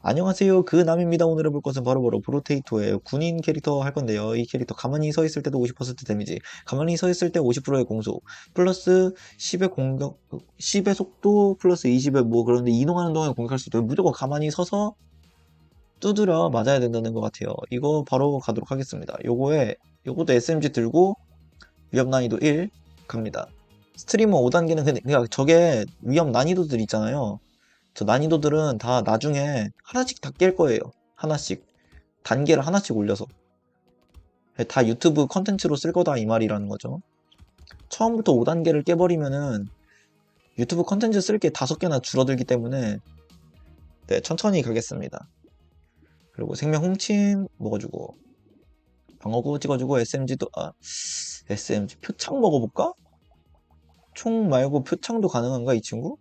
안녕하세요. 그 남입니다. 오늘 해볼 것은 바로바로 브로테이토의 군인 캐릭터 할 건데요. 이 캐릭터 가만히 서 있을 때도 50% 데미지, 가만히 서 있을 때 50%의 공속, 플러스 10의 공격, 10의 속도, 플러스 20의 뭐 그런데 이동하는 동안에 공격할 수 있도록 무조건 가만히 서서 두드려 맞아야 된다는 것 같아요. 이거 바로 가도록 하겠습니다. 요거에, 요것도 SMG 들고 위험 난이도 1 갑니다. 스트리머 5단계는 근데, 그냥 저게 위험 난이도들 있잖아요. 저 난이도들은 다 나중에 하나씩 다 깰 거예요. 하나씩. 단계를 하나씩 올려서. 다 유튜브 컨텐츠로 쓸 거다 이 말이라는 거죠. 처음부터 5단계를 깨버리면은 유튜브 컨텐츠 쓸 게 다섯 개나 줄어들기 때문에 네, 천천히 가겠습니다. 그리고 생명 훔침 먹어주고 방어구 찍어주고 SMG도 아 SMG 표창 먹어볼까? 총 말고 표창도 가능한가 이 친구?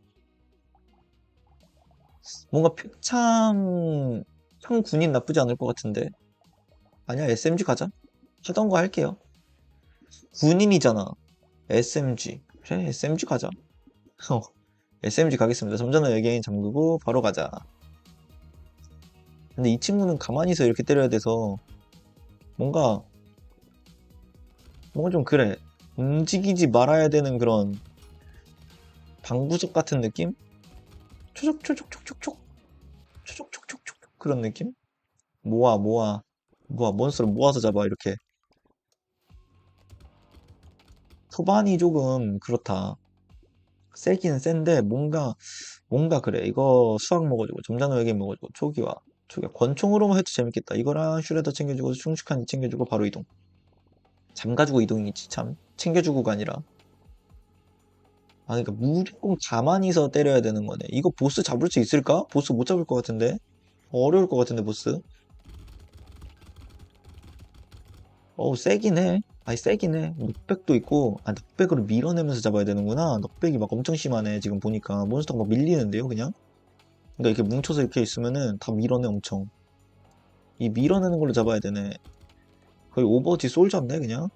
뭔가 표창 형 군인 나쁘지 않을 것 같은데. 아니야 SMG 가자. 하던 거 할게요. 군인이잖아. SMG 그래 SMG 가자. 어 SMG 가겠습니다. 점잖은 외계인 잠그고 바로 가자. 근데 이 친구는 가만히서 이렇게 때려야 돼서 뭔가 뭔가 좀 그래. 움직이지 말아야 되는 그런 방구석 같은 느낌? 초족초족촉촉촉 초족촉촉촉 그런 느낌? 모아 모아. 모아 몬스터를 모아서 잡아 이렇게. 소반이 조금 그렇다. 세긴 센데 뭔가 뭔가 그래. 이거 수학 먹어주고 점잖은 외계인 먹어주고 초기화. 초기화. 권총으로만 해도 재밌겠다. 이거랑 슈레더 챙겨주고 충축한 챙겨주고 바로 이동. 잠가주고 이동이지 참. 챙겨주고가 아니라 아, 그러니까 무조건 가만히서 때려야 되는 거네. 이거 보스 잡을 수 있을까? 보스 못 잡을 것 같은데? 어려울 것 같은데, 보스? 어우, 세긴 해. 아니, 세긴 해. 넉백도 있고, 아, 넉백으로 밀어내면서 잡아야 되는구나. 넉백이 막 엄청 심하네, 지금 보니까. 몬스터가 막 밀리는데요, 그냥? 그러니까 이렇게 뭉쳐서 이렇게 있으면은 다 밀어내, 엄청. 이 밀어내는 걸로 잡아야 되네. 거의 오버워치 솔잡네, 그냥?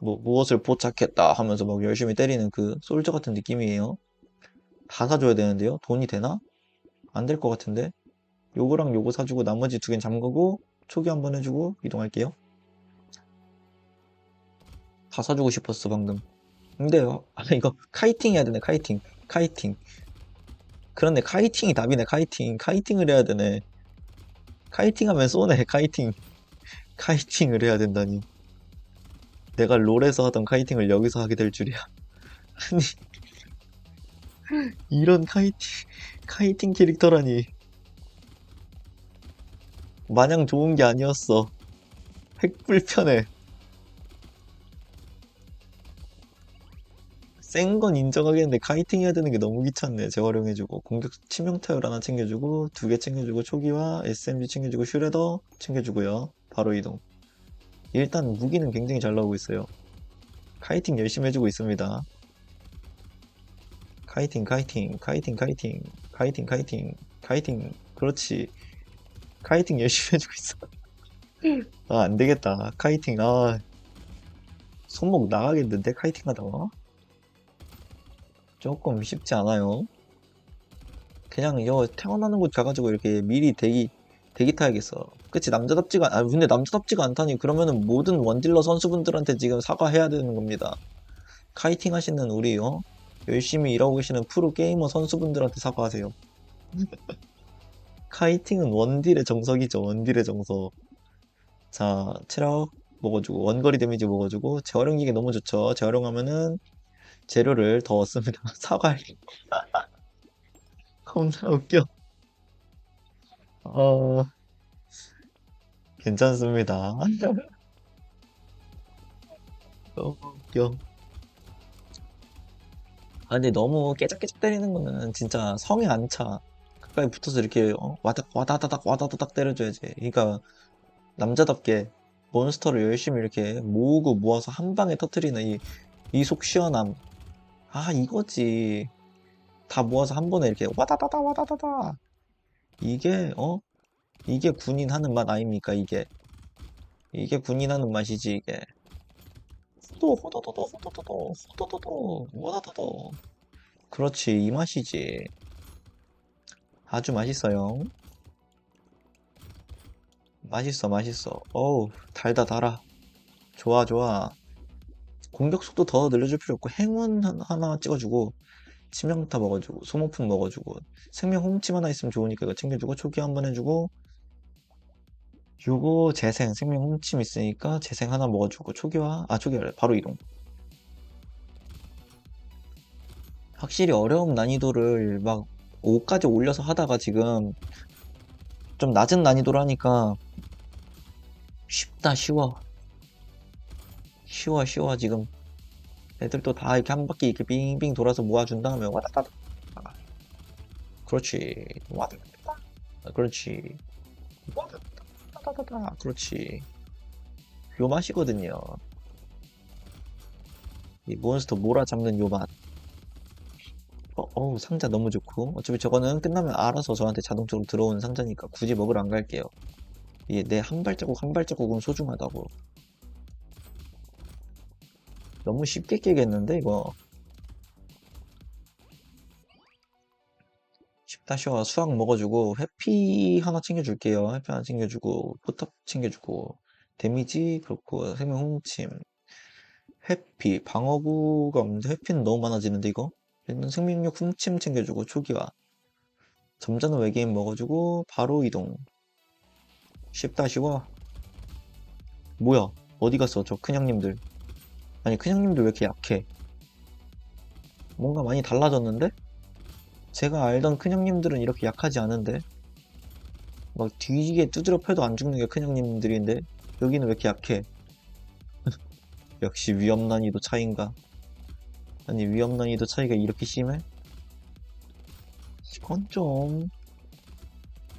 뭐 무엇을 포착했다 하면서 막 열심히 때리는 그 솔저 같은 느낌이에요. 다 사줘야 되는데요. 돈이 되나? 안 될 것 같은데. 요거랑 요거 사주고 나머지 두 개는 잠그고 초기 한번 해주고 이동할게요. 다 사주고 싶었어 방금. 근데 아 이거 카이팅 해야 되네 카이팅 카이팅. 그런데 카이팅이 답이네 카이팅 카이팅을 해야 되네. 카이팅하면 쏘네 카이팅 카이팅을 해야 된다니. 내가 롤에서 하던 카이팅을 여기서 하게 될 줄이야. 아니, 이런 카이팅, 카이팅 캐릭터라니. 마냥 좋은 게 아니었어. 핵 불편해. 센 건 인정하겠는데 카이팅 해야 되는 게 너무 귀찮네. 재활용해주고 공격 치명 타율 하나 챙겨주고 두 개 챙겨주고 초기화 SMG 챙겨주고 슈레더 챙겨주고요. 바로 이동. 일단 무기는 굉장히 잘 나오고 있어요. 카이팅 열심히 해주고 있습니다. 카이팅, 카이팅, 카이팅, 카이팅, 카이팅, 카이팅, 카이팅. 그렇지. 카이팅 열심히 해주고 있어. 아, 안 되겠다. 카이팅, 아. 손목 나가겠는데, 카이팅 하다가? 조금 쉽지 않아요. 그냥 이거 태어나는 곳 가가지고 이렇게 미리 대기, 대기 타야겠어. 그치, 남자답지가, 아, 근데 남자답지가 않다니. 그러면은 모든 원딜러 선수분들한테 지금 사과해야 되는 겁니다. 카이팅 하시는 우리, 어? 열심히 일하고 계시는 프로 게이머 선수분들한테 사과하세요. 카이팅은 원딜의 정석이죠, 원딜의 정석. 자, 체력 먹어주고, 원거리 데미지 먹어주고, 재활용 기계 너무 좋죠. 재활용하면은 재료를 더 얻습니다. 사과할. 겁나 웃겨. 어, 괜찮습니다. 너무 웃겨. 아, 근데 너무 깨작깨작 때리는 거는 진짜 성에 안 차. 가까이 붙어서 이렇게 어? 와다, 와다다닥 와다다닥 때려줘야지. 그러니까 남자답게 몬스터를 열심히 이렇게 모으고 모아서 한 방에 터트리는 이, 이 속 시원함. 아, 이거지. 다 모아서 한 번에 이렇게 와다다다 와다다다. 이게, 어? 이게 군인 하는 맛 아닙니까, 이게? 이게 군인 하는 맛이지, 이게. 호도, 호도도도, 호도도도, 호도도도, 와다다도. 그렇지, 이 맛이지. 아주 맛있어요. 맛있어, 맛있어. 어우, 달다, 달아. 좋아, 좋아. 공격 속도 더 늘려줄 필요 없고, 행운 한- 하나 찍어주고, 치명타 먹어주고, 소모품 먹어주고, 생명 홈침 하나 있으면 좋으니까 이거 챙겨주고, 초기 한 번 해주고, 요거 재생, 생명 홈침 있으니까 재생 하나 먹어주고, 초기화, 아, 초기화, 바로 이동. 확실히 어려움 난이도를 막 5까지 올려서 하다가 지금 좀 낮은 난이도로 하니까 쉽다 쉬워. 쉬워 쉬워 지금 애들도 다 이렇게 한 바퀴 이렇게 빙빙 돌아서 모아준 다음에 와다다다 그렇지 와다다다 그렇지 와다다다다 그렇지 요 맛이거든요 이 몬스터 몰아잡는 요 맛. 어, 어우, 상자 너무 좋고. 어차피 저거는 끝나면 알아서 저한테 자동적으로 들어오는 상자니까 굳이 먹으러 안 갈게요. 이게 내 한 발자국 한 발자국은 소중하다고. 너무 쉽게 깨겠는데, 이거. 쉽다 쉬워. 수학 먹어주고, 해피 하나 챙겨줄게요. 해피 하나 챙겨주고, 포탑 챙겨주고, 데미지, 그렇고, 생명 훔침. 해피, 방어구가 없는데, 해피는 너무 많아지는데, 이거? 일단 생명력 훔침 챙겨주고, 초기화. 점잖은 외계인 먹어주고, 바로 이동. 쉽다 쉬워. 뭐야? 어디 갔어? 저 큰형님들. 아니, 큰형님들 왜 이렇게 약해? 뭔가 많이 달라졌는데? 제가 알던 큰형님들은 이렇게 약하지 않은데? 막 뒤지게 두드려 패도 안 죽는 게 큰형님들인데? 여기는 왜 이렇게 약해? 역시 위험 난이도 차인가? 아니, 위험 난이도 차이가 이렇게 심해? 이건 좀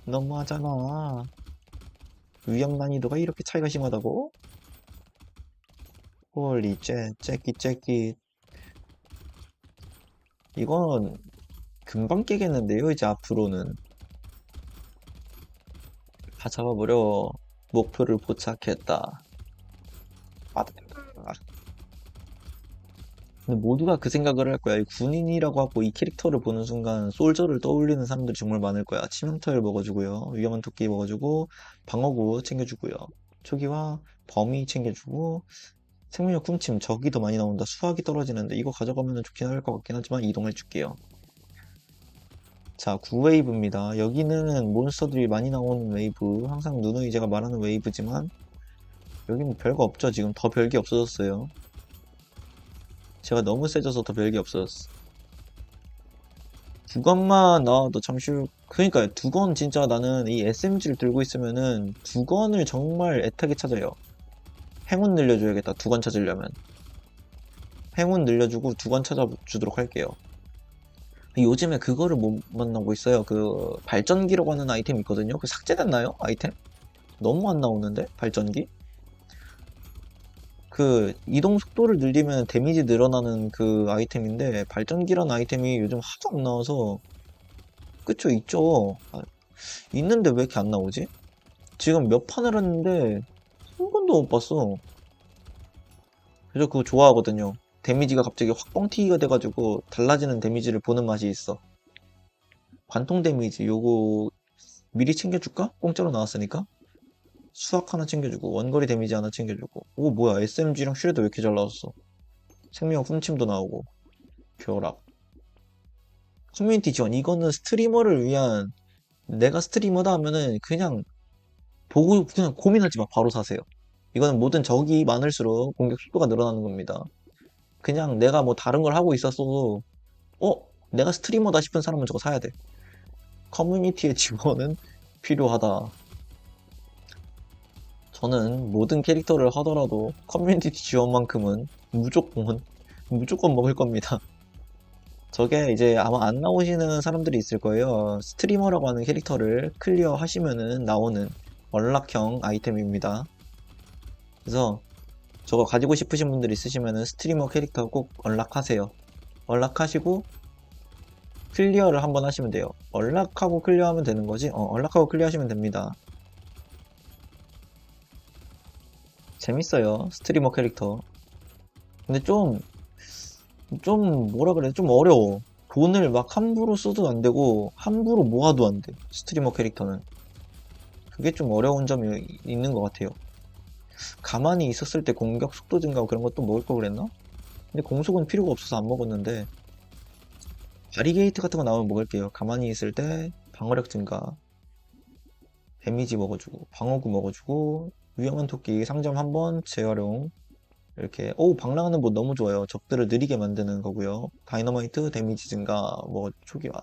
너무하잖아. 위험 난이도가 이렇게 차이가 심하다고? 홀리 째, 째끼 째끼. 이건 금방 깨겠는데요, 이제 앞으로는. 다 잡아버려. 목표를 포착했다. 아, 근데 모두가 그 생각을 할 거야. 이 군인이라고 하고 이 캐릭터를 보는 순간 솔저를 떠올리는 사람들이 정말 많을 거야. 치명타를 먹어주고요. 위험한 토끼 먹어주고, 방어구 챙겨주고요. 초기화, 범위 챙겨주고, 생명력 훔침, 적이 더 많이 나온다. 수학이 떨어지는데 이거 가져가면 좋긴 할 것 같긴 하지만 이동해 줄게요. 자, 9웨이브입니다. 여기는 몬스터들이 많이 나오는 웨이브. 항상 누누이 제가 말하는 웨이브지만, 여기는 별거 없죠. 지금 더 별게 없어졌어요. 제가 너무 세져서 더 별게 없어졌어. 두 건만 나와도 잠시 후, 그니까요. 두 건 진짜 나는 이 SMG를 들고 있으면은 두 건을 정말 애타게 찾아요. 행운 늘려줘야겠다. 두 건 찾으려면. 행운 늘려주고 두 건 찾아주도록 할게요. 요즘에 그거를 못 만나고 있어요. 그 발전기라고 하는 아이템 있거든요. 그 삭제됐나요? 아이템? 너무 안 나오는데? 발전기? 그 이동 속도를 늘리면 데미지 늘어나는 그 아이템인데 발전기라는 아이템이 요즘 하도 안 나와서 그쵸 있죠 아, 있는데 왜 이렇게 안 나오지? 지금 몇 판을 했는데 한 번도 못 봤어. 그래서 그거 좋아하거든요. 데미지가 갑자기 확 뻥튀기가 돼가지고 달라지는 데미지를 보는 맛이 있어. 관통 데미지 요거 미리 챙겨줄까? 공짜로 나왔으니까? 수학 하나 챙겨주고 원거리 데미지 하나 챙겨주고. 오 뭐야 SMG랑 슈레드 왜 이렇게 잘 나왔어? 생명 훔침도 나오고. 결합 커뮤니티 지원 이거는 스트리머를 위한 내가 스트리머다 하면은 그냥 보고 그냥 고민하지 마. 바로 사세요. 이거는 모든 적이 많을수록 공격 속도가 늘어나는 겁니다. 그냥 내가 뭐 다른 걸 하고 있었어도 어? 내가 스트리머다 싶은 사람은 저거 사야 돼. 커뮤니티의 지원은 필요하다. 저는 모든 캐릭터를 하더라도 커뮤니티 지원만큼은 무조건 무조건 먹을 겁니다. 저게 이제 아마 안 나오시는 사람들이 있을 거예요. 스트리머라고 하는 캐릭터를 클리어 하시면은 나오는 언락형 아이템입니다. 그래서 저거 가지고 싶으신 분들 있으시면은 스트리머 캐릭터 꼭 언락하세요. 언락하시고 클리어를 한번 하시면 돼요. 언락하고 클리어하면 되는 거지? 어, 언락하고 클리어하시면 됩니다. 재밌어요. 스트리머 캐릭터. 근데 좀, 좀, 뭐라 그래, 좀 어려워. 돈을 막 함부로 써도 안 되고 함부로 모아도 안 돼. 스트리머 캐릭터는. 그게 좀 어려운 점이 있는 것 같아요. 가만히 있었을 때 공격 속도 증가 그런 것도 먹을 걸 그랬나? 근데 공속은 필요가 없어서 안 먹었는데 바리게이트 같은 거 나오면 먹을게요. 가만히 있을 때 방어력 증가 데미지 먹어주고 방어구 먹어주고 위험한 토끼 상점 한번 재활용 이렇게 오 방랑하는 뭐 너무 좋아요. 적들을 느리게 만드는 거고요. 다이너마이트 데미지 증가 뭐 초기화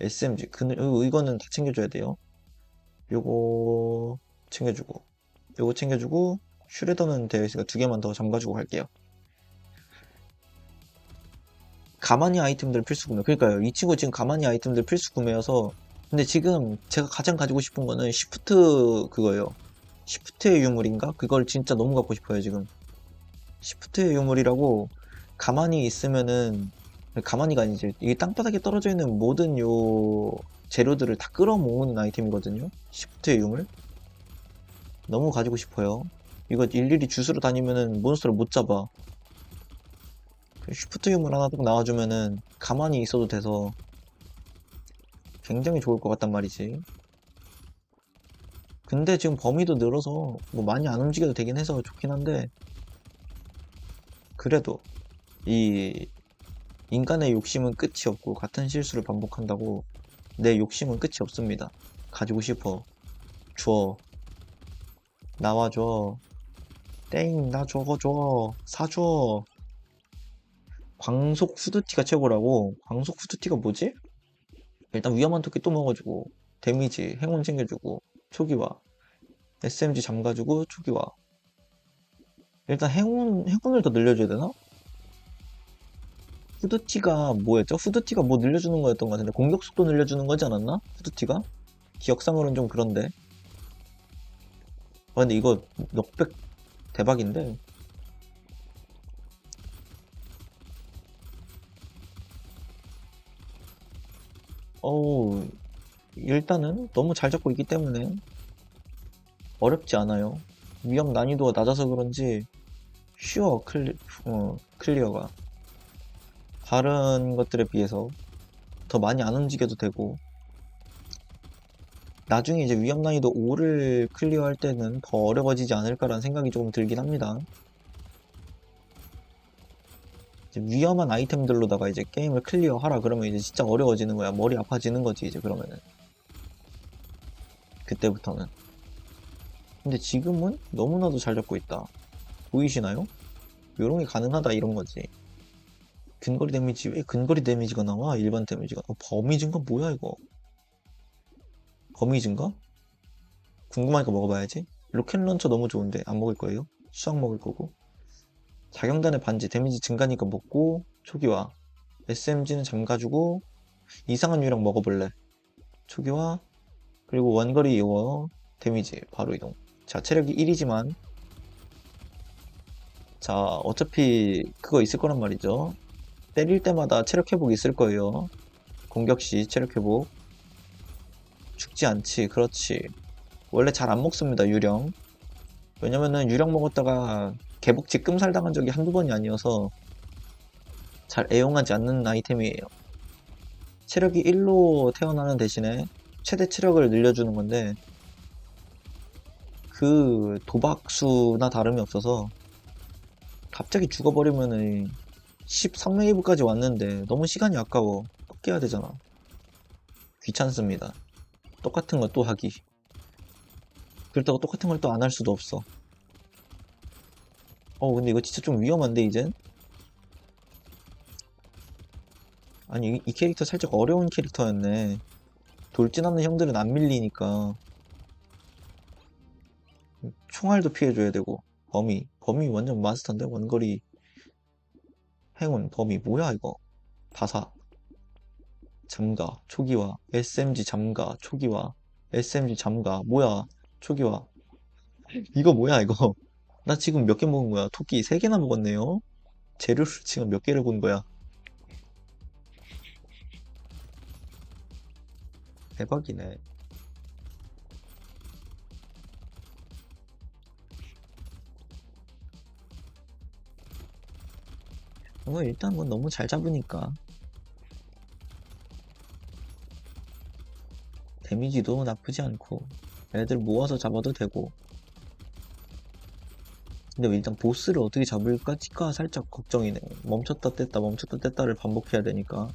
SMG 그늘 어, 이거는 다 챙겨줘야 돼요. 요거 챙겨주고 요거 챙겨주고 슈레더는 되어 있으니까 두 개만 더 잠가주고 갈게요. 가만히 아이템들 필수 구매. 그러니까요. 이 친구 지금 가만히 아이템들 필수 구매여서 근데 지금 제가 가장 가지고 싶은 거는 시프트 그거예요. 시프트의 유물인가? 그걸 진짜 너무 갖고 싶어요, 지금. 시프트의 유물이라고 가만히 있으면은 가만히가 아니지. 이게 땅바닥에 떨어져 있는 모든 요 재료들을 다 끌어모으는 아이템이거든요. 시프트의 유물. 너무 가지고 싶어요. 이거 일일이 주스로 다니면은 몬스터를 못 잡아. 그 슈프트 유물 하나 딱 나와주면은 가만히 있어도 돼서 굉장히 좋을 것 같단 말이지. 근데 지금 범위도 늘어서 뭐 많이 안 움직여도 되긴 해서 좋긴 한데 그래도 이 인간의 욕심은 끝이 없고 같은 실수를 반복한다고 내 욕심은 끝이 없습니다. 가지고 싶어. 줘. 나와줘. 땡, 나 저거 줘. 사줘. 광속 후드티가 최고라고. 광속 후드티가 뭐지? 일단 위험한 토끼 또 먹어주고, 데미지, 행운 챙겨주고, 초기화. SMG 잠가주고, 초기화. 일단 행운, 행운을 더 늘려줘야 되나? 후드티가 뭐였죠? 후드티가 뭐 늘려주는 거였던 것 같은데, 공격 속도 늘려주는 거지 않았나? 후드티가? 기억상으로는 좀 그런데. 아, 근데 이거 역백 대박인데. 어우, 일단은 너무 잘 잡고 있기 때문에 어렵지 않아요. 위험 난이도가 낮아서 그런지 쉬워, 클리, 어, 클리어가. 다른 것들에 비해서 더 많이 안 움직여도 되고, 나중에 이제 위험 난이도 5를 클리어할 때는 더 어려워지지 않을까라는 생각이 조금 들긴 합니다. 위험한 아이템들로다가 이제 게임을 클리어하라 그러면 이제 진짜 어려워지는 거야. 머리 아파지는 거지, 이제 그러면은. 그때부터는. 근데 지금은 너무나도 잘 잡고 있다. 보이시나요? 요런 게 가능하다 이런 거지. 근거리 데미지, 왜 근거리 데미지가 나와? 일반 데미지가. 어, 범위 증가 뭐야 이거? 범위 증가? 궁금하니까 먹어봐야지. 로켓 런처 너무 좋은데 안 먹을 거예요. 수학 먹을 거고. 자경단의 반지 데미지 증가니까 먹고 초기화. SMG는 잠가주고 이상한 유령 먹어볼래. 초기화. 그리고 원거리 이거 데미지 바로 이동. 자 체력이 1이지만 자 어차피 그거 있을 거란 말이죠. 때릴 때마다 체력 회복 있을 거예요. 공격 시 체력 회복. 죽지 않지. 그렇지. 원래 잘 안 먹습니다, 유령. 왜냐면은 유령 먹었다가 개복치 끔살 당한 적이 한두 번이 아니어서 잘 애용하지 않는 아이템이에요. 체력이 1로 태어나는 대신에 최대 체력을 늘려주는 건데 그 도박수나 다름이 없어서 갑자기 죽어버리면은 13웨이브까지 왔는데 너무 시간이 아까워. 또 깨야 되잖아. 귀찮습니다. 똑같은 거또 하기. 그렇다고 똑같은 걸 또 안 할 수도 없어. 어, 근데 이거 진짜 좀 위험한데, 이젠? 아니, 이, 이 캐릭터 살짝 어려운 캐릭터였네. 돌진 없는 형들은 안 밀리니까. 총알도 피해줘야 되고. 범위. 범위 완전 마스터인데? 원거리. 행운, 범위. 뭐야, 이거? 바사. 잠가, 초기화, SMG 잠가, 초기화, SMG 잠가, 뭐야, 초기화. 이거 뭐야, 이거. 나 지금 몇 개 먹은 거야? 토끼 3개나 먹었네요? 재료를 지금 몇 개를 본 거야? 대박이네. 어, 일단 건 너무 잘 잡으니까. 데미지도 나쁘지 않고, 애들 모아서 잡아도 되고. 근데 일단 보스를 어떻게 잡을까치가 살짝 걱정이네. 멈췄다 뗐다, 멈췄다 뗐다를 반복해야 되니까.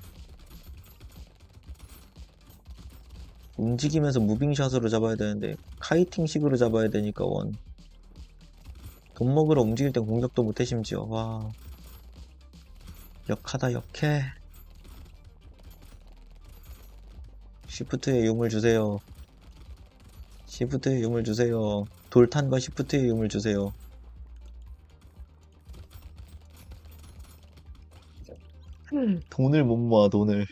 움직이면서 무빙샷으로 잡아야 되는데, 카이팅식으로 잡아야 되니까, 원. 돈 먹으러 움직일 땐 공격도 못해, 심지어. 와. 역하다 역해. 시프트에 유물 주세요. 시프트에 유물 주세요. 돌탄과 시프트에 유물 주세요. 돈을 못 모아 돈을.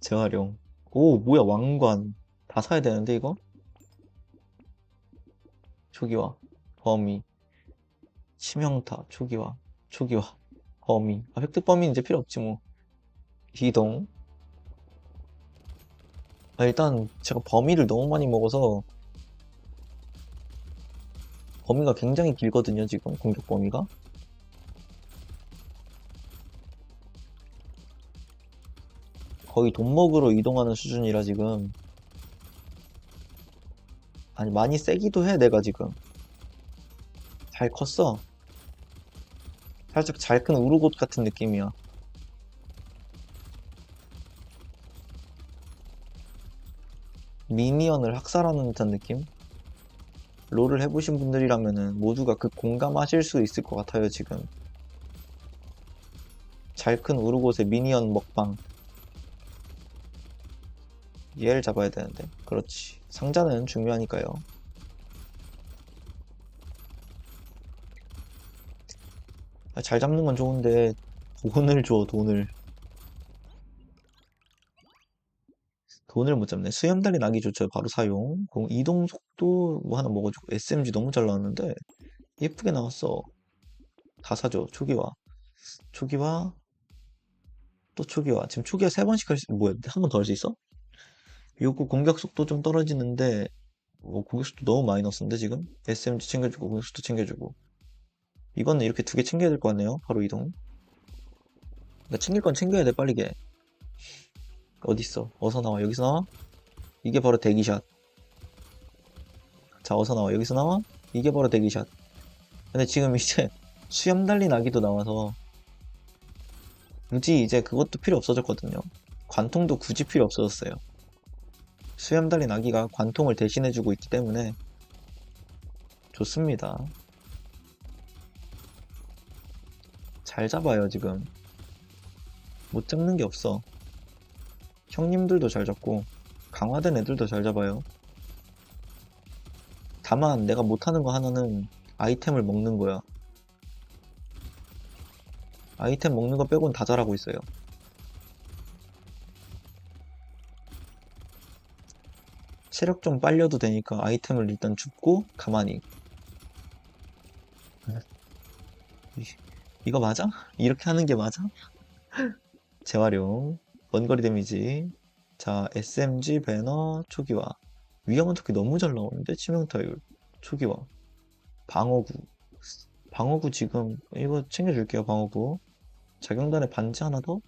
재활용. 오 뭐야 왕관. 다 사야 되는데 이거? 초기화. 범위. 치명타. 초기화. 초기화 범위. 아, 획득 범위는 이제 필요 없지 뭐. 이동. 아, 일단 제가 범위를 너무 많이 먹어서 범위가 굉장히 길거든요 지금 공격 범위가. 거의 돈 먹으러 이동하는 수준이라 지금. 아니 많이 세기도 해 내가 지금. 잘 컸어 살짝 잘 큰 우르곳 같은 느낌이야. 미니언을 학살하는 듯한 느낌? 롤을 해보신 분들이라면은 모두가 그 공감하실 수 있을 것 같아요 지금. 잘 큰 우르곳의 미니언 먹방. 얘를 잡아야 되는데. 그렇지. 상자는 중요하니까요 아, 잘 잡는 건 좋은데 돈을 줘 돈을. 돈을 못 잡네. 수염달리 나기 좋죠 바로 사용. 공- 이동 속도 뭐 하나 먹어주고 SMG 너무 잘 나왔는데 예쁘게 나왔어. 다 사줘 초기화. 초기화 또 초기화. 지금 초기화 세 번씩 할 수 뭐야 한 번 더 할 수 있어? 요거 공격 속도 좀 떨어지는데 뭐 공격 속도 너무 많이 넣었는데 지금? SMG 챙겨주고 공격 속도 챙겨주고 이거는 이렇게 두 개 챙겨야 될 것 같네요. 바로 이동. 그러니까 챙길 건 챙겨야 돼 빠르게. 어딨어? 어서 나와. 여기서 나와? 이게 바로 대기샷. 자 어서 나와. 여기서 나와? 이게 바로 대기샷. 근데 지금 이제 수염 달린 아기도 나와서 굳이 이제 그것도 필요 없어졌거든요. 관통도 굳이 필요 없어졌어요. 수염 달린 아기가 관통을 대신해주고 있기 때문에 좋습니다. 잘 잡아요, 지금. 못 잡는 게 없어. 형님들도 잘 잡고, 강화된 애들도 잘 잡아요. 다만 내가 못하는 거 하나는 아이템을 먹는 거야. 아이템 먹는 거 빼곤 다 잘하고 있어요. 체력 좀 빨려도 되니까 아이템을 일단 줍고 가만히 이- 이거 맞아? 이렇게 하는 게 맞아? 재활용 원거리 데미지 자 SMG 배너 초기화 위험한 토끼 너무 잘 나오는데 치명타율 초기화 방어구 방어구 지금 이거 챙겨줄게요 방어구 작용단에 반지 하나 더?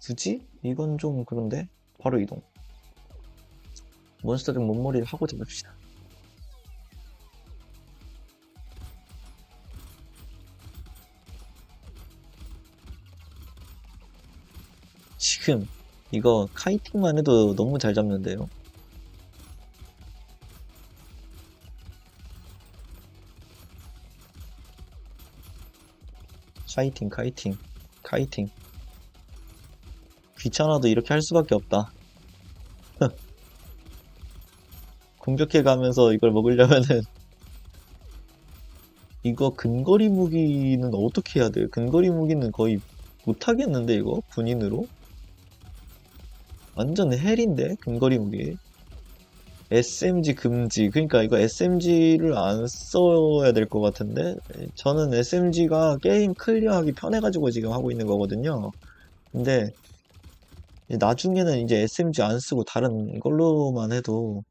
굳이? 이건 좀 그런데 바로 이동 몬스터적 몸머리를 하고 잡읍시다. 지금 이거 카이팅만 해도 너무 잘 잡는데요. 카이팅, 카이팅, 카이팅. 귀찮아도 이렇게 할 수밖에 없다. 공격해 가면서 이걸 먹으려면은 이거 근거리 무기는 어떻게 해야 돼요? 근거리 무기는 거의 못하겠는데 이거 군인으로? 완전 헬인데? 근거리 무기. SMG 금지. 그러니까 이거 SMG를 안 써야 될 것 같은데? 저는 SMG가 게임 클리어하기 편해가지고 지금 하고 있는 거거든요. 근데 나중에는 이제 SMG 안 쓰고 다른 걸로만 해도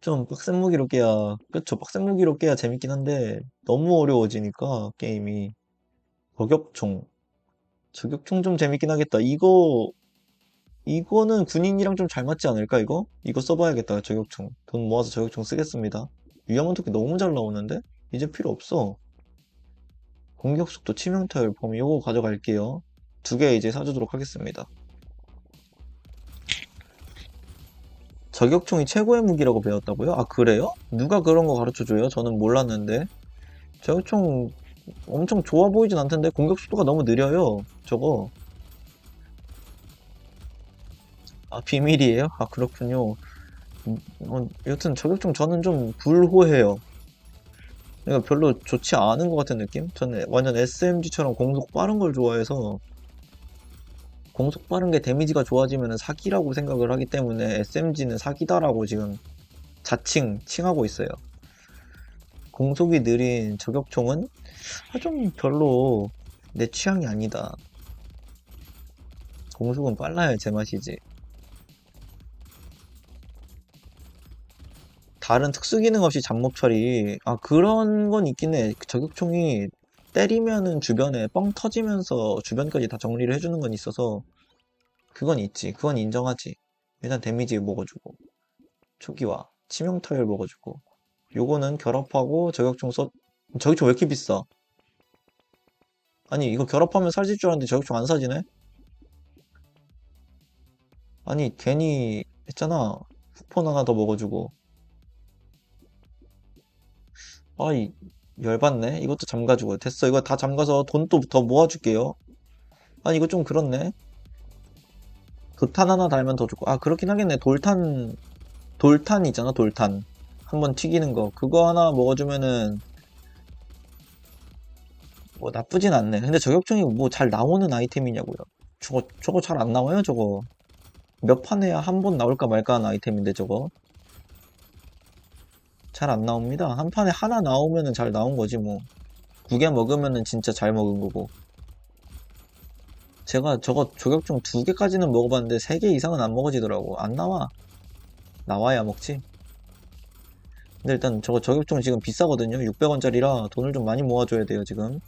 좀 빡센 무기로 깨야 그쵸? 빡센 무기로 깨야 재밌긴 한데 너무 어려워지니까 게임이. 저격총 저격총 좀 재밌긴 하겠다 이거 이거는 군인이랑 좀 잘 맞지 않을까, 이거? 이거 써봐야겠다, 저격총. 돈 모아서 저격총 쓰겠습니다. 위험한 토끼 너무 잘 나오는데? 이제 필요 없어. 공격 속도, 치명타율, 범위, 요거 가져갈게요. 두 개 이제 사주도록 하겠습니다. 저격총이 최고의 무기라고 배웠다고요? 아, 그래요? 누가 그런 거 가르쳐줘요? 저는 몰랐는데. 저격총 엄청 좋아 보이진 않던데 공격 속도가 너무 느려요. 저거. 아, 비밀이에요? 아, 그렇군요. 음, 어, 여튼 저격총 저는 좀 불호해요. 이거 별로 좋지 않은 것 같은 느낌? 저는 완전 SMG처럼 공속 빠른 걸 좋아해서 공속 빠른 게 데미지가 좋아지면 사기라고 생각을 하기 때문에 SMG는 사기다라고 지금 자칭 칭하고 있어요. 공속이 느린 저격총은 아, 좀 별로 내 취향이 아니다. 공속은 빨라야 제맛이지. 다른 특수 기능 없이 잡목 처리. 아, 그런 건 있긴 해. 그 저격총이 때리면은 주변에 뻥 터지면서 주변까지 다 정리를 해주는 건 있어서 그건 있지. 그건 인정하지. 일단 데미지 먹어주고 초기화, 치명타율 먹어주고 요거는 결합하고 저격총 써 저격총 왜 이렇게 비싸? 아니 이거 결합하면 살질 줄 알았는데 저격총 안 사지네? 아니 괜히 했잖아. 쿠폰 하나 더 먹어주고 아이 열받네. 이것도 잠가주고 됐어. 이거 다 잠가서 돈 또 더 모아줄게요. 아니 이거 좀 그렇네. 도탄 하나 달면 더 좋고 아 그렇긴 하겠네. 돌탄 돌탄 있잖아. 돌탄 한번 튀기는 거 그거 하나 먹어주면은 뭐 나쁘진 않네. 근데 저격총이 뭐 잘 나오는 아이템이냐고요. 저거 저거 잘 안 나와요 저거. 몇 판 해야 한 번 나올까 말까 하는 아이템인데 저거. 잘 안 나옵니다. 한 판에 하나 나오면은 잘 나온 거지 뭐. 두개 먹으면은 진짜 잘 먹은 거고. 제가 저거 저격총 두 개까지는 먹어봤는데 세개 이상은 안 먹어지더라고. 안 나와. 나와야 먹지. 근데 일단 저거 저격총 지금 비싸거든요. 600원짜리라 돈을 좀 많이 모아줘야 돼요 지금.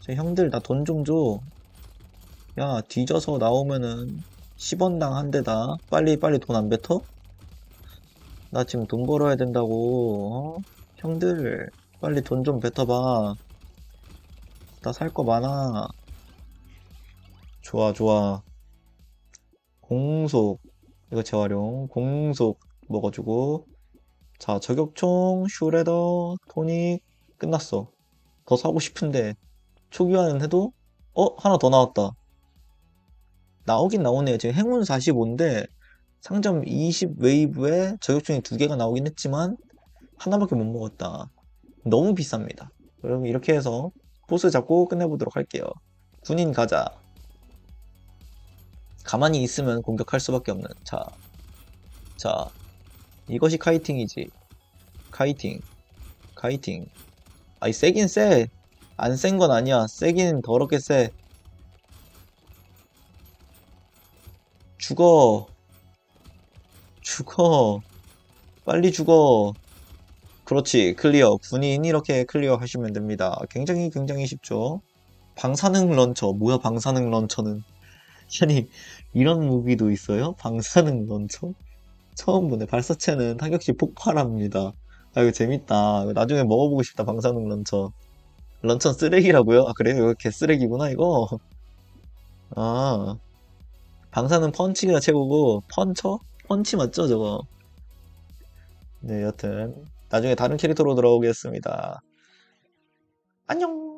제 형들 나 돈 좀 줘. 야 뒤져서 나오면은 10원당 한 대다. 빨리 빨리 돈 안 뱉어? 나 지금 돈 벌어야 된다고. 어? 형들 빨리 돈 좀 뱉어봐. 나 살 거 많아. 좋아 좋아. 공속 이거 재활용 공속 먹어주고 자 저격총 슈레더 토닉 끝났어. 더 사고 싶은데 초기화는 해도 어 하나 더 나왔다. 나오긴 나오네요. 지금 행운 45인데 상점 20 웨이브에 저격총이 두 개가 나오긴 했지만 하나밖에 못 먹었다. 너무 비쌉니다. 여러분 이렇게 해서 보스 잡고 끝내보도록 할게요. 군인 가자. 가만히 있으면 공격할 수밖에 없는. 자, 자, 이것이 카이팅이지. 카이팅, 카이팅. 아이 세긴 세. 안 센 건 아니야. 세긴 더럽게 세. 죽어. 죽어. 빨리 죽어. 그렇지. 클리어. 군인 이렇게 클리어 하시면 됩니다. 굉장히 굉장히 쉽죠. 방사능 런처. 뭐야 방사능 런처는. 아니 이런 무기도 있어요? 방사능 런처? 처음 보네. 발사체는 타격시 폭발합니다. 아 이거 재밌다. 나중에 먹어보고 싶다. 방사능 런처. 런처 쓰레기라고요? 아 그래요? 이거 개 쓰레기구나 이거. 아 방사능 펀치가 최고고 펀처? 펀치 맞죠 저거? 네 여튼 나중에 다른 캐릭터로 돌아오겠습니다. 안녕